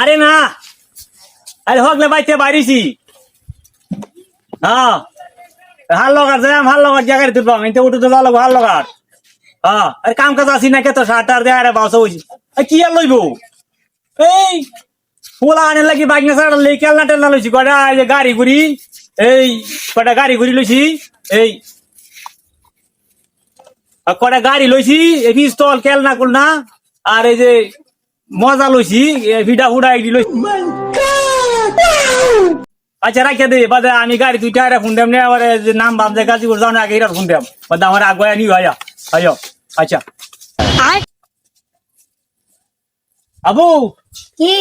আরে না। আরে হকলে বাইতে বাড়িছি হ্যাঁ। হাল লগার যাই হাল লগার জায়গায় তুলবাম। এতে উঠে তো ভালো হাল লগার। হ্যাঁ। আরে কাম কাজ আসি না কে তো সাটার দেয় আরে বাসা হইছি এ কি আর লইব? এই, পোলা আনে লাগি বাইক না সাড়া লই, কেলনা টেলনা লইছি। কটা এই যে গাড়ি গুড়ি এই কটা গাড়ি গুড়ি লইছি, এই। কটা গাড়ি লইছি, এই পিস্তল, কেলনা কুলনা, আর এই যে মজা লইছি এ ফিডা ফুডা এটি লইছি। আচ্ছা রাখে দে বাদে আমি গাড়ি দুইটা আরে ফোন দেম নে আবার যে নাম বাম যে গাজীপুর যাও না আগে এটা ফোন দেম। বাদে আমার আগুয়া নিও আয়া আয়ো আচ্ছা। আবু! কি?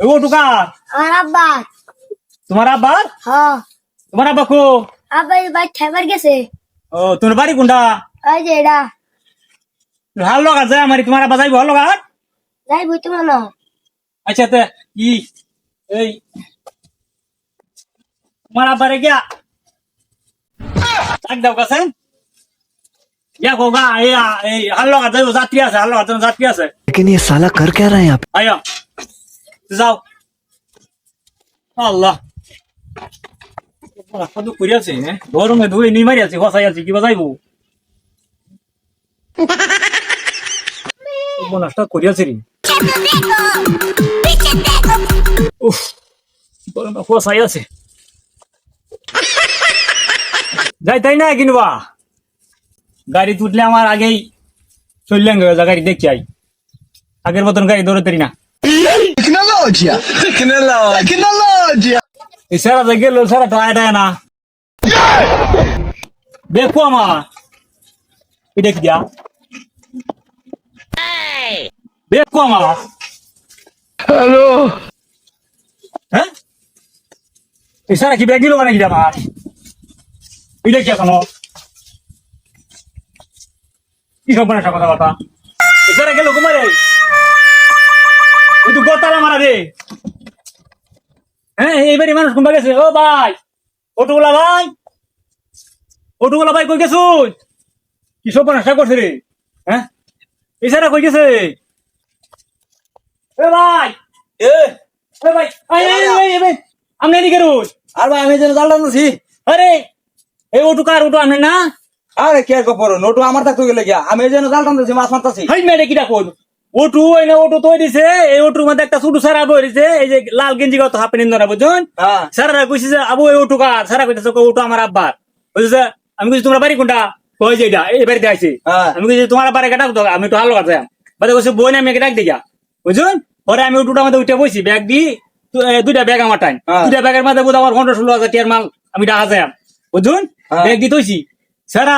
ও টুকার আমার আব্বা। তোমার আব্বার হ। তোমার আব্বা কো? আব্বা এই বাড়ি ঠাইবার গেছে। ও তোমার বাড়ি কোনটা? ওই যে এটা। ভালো লগা যায় আমার তোমার আব্বা যাইব ভালো লগা যাই বুঝতে মানো আচ্ছা তে ই এই তোমার আব্বারে গিয়া ডাক দাও কাছে ইয়া কোগা এই এই হাল লগা যাইব যাত্রী আছে হাল লগা যাত্রী আছে लेकिन ये साला कर क्या रहा है यहाँ पे আয়া যাও আল্লাহ কত করে আছে হ্যাঁ গরমে ধুয়ে নি মারি আছে হসাই আছে কিবা যাইব নষ্ট করে আছে রে উফ গরমে হসাই আছে যাই তাই না কিনবা? গাড়ি তুটলে আমার আগেই চললেন গাড়ি দেখি আই। আগের মতন গাড়ি দৌড়তে না! Tecnologia! Tecnologia! এই সারা যে গেল সারা টায় টায় না। দেখো আমার। এটা কি দিয়া? আমার। Hello! হ্যাঁ? কি ব্যাগ দিল মানে কি আমার? এটা কি এখনও? কি সব মানে কথা কথা এই গেল কুমারে ওই তো গোতালা মারা রে। হ্যাঁ এইবারই মানুষ কুম্বা গেছে। ও ভাই অটোগুলা ভাই অটোগুলা ভাই কই গেছুন কি সব নাশা করছে রে? হ্যাঁ? এছাড়া কই গেছে? এ ভাই! এ! এ ভাই! আই আই আই আই, ভাই আমনে নি করুন আর ভাই আমি যেন জালটা নাছি আরে এই অটো কার অটো আমনে না? আরে কে কো পড়ো নোটু আমার থাকতে গেলে গিয়া। আমি যেন জালটা নাছি মাছ মারতাছি। হাই মেরে কিটা কোন অটো এনে অটো তৈ দিছে। এই অটোর মধ্যে একটা ছোট সারা বই দিছে এই যে লাল গেঞ্জি কত হাফ ধরা বুঝুন সারা কইছে যে আবু এই অটো কার? সারা কইতেছে কই অটো আমার আব্বার। বুঝছে আমি কইছি তোমরা বাড়ি কোনটা? কই যে এটা এই বাড়িতে আইছে। হ্যাঁ। আমি কইছি তোমার বাড়ি কাটা আমি তো হালো কাছে বাদে কইছে বই না আমি ডাক দিয়া। বুঝুন পরে আমি অটোটার মধ্যে উঠে বইছি ব্যাগ দি দুইটা ব্যাগ আমার টাইম। হ্যাঁ। দুইটা ব্যাগের মধ্যে বোধ আমার পনেরো ষোলো হাজার টিয়ার মাল আমি ডাকা যায়। বুঝুন? হ্যাঁ। ব্যাগ দি তৈছি সারা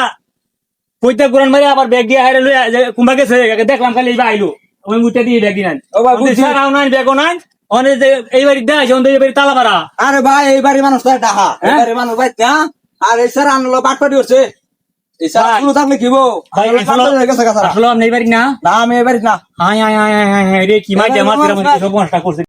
পৈতা গুরান মারি আবার ব্যাগ দিয়ে হাইরে লই কুম্বা গেছে দেখলাম খালি এইবার আইলো। আমি উঠে দিয়ে ব্যাগ দিন। সারাও নাই ব্যাগও নাই। অনেক যে এই বাড়ি দেয় অনেক এই বাড়ি তালা মারা আরে ভাই এই বাড়ি মানুষ তো ডাহা এই হ্যাঁ? মানুষ ভাই আর এই স্যার আনলো বাট পাটি হচ্ছে। আসলে আমি বাড়ি না না আমি এই বাড়ি না হাই হাই হাই হাই রে কি মাঝে আমার এবার সব নষ্ট করছে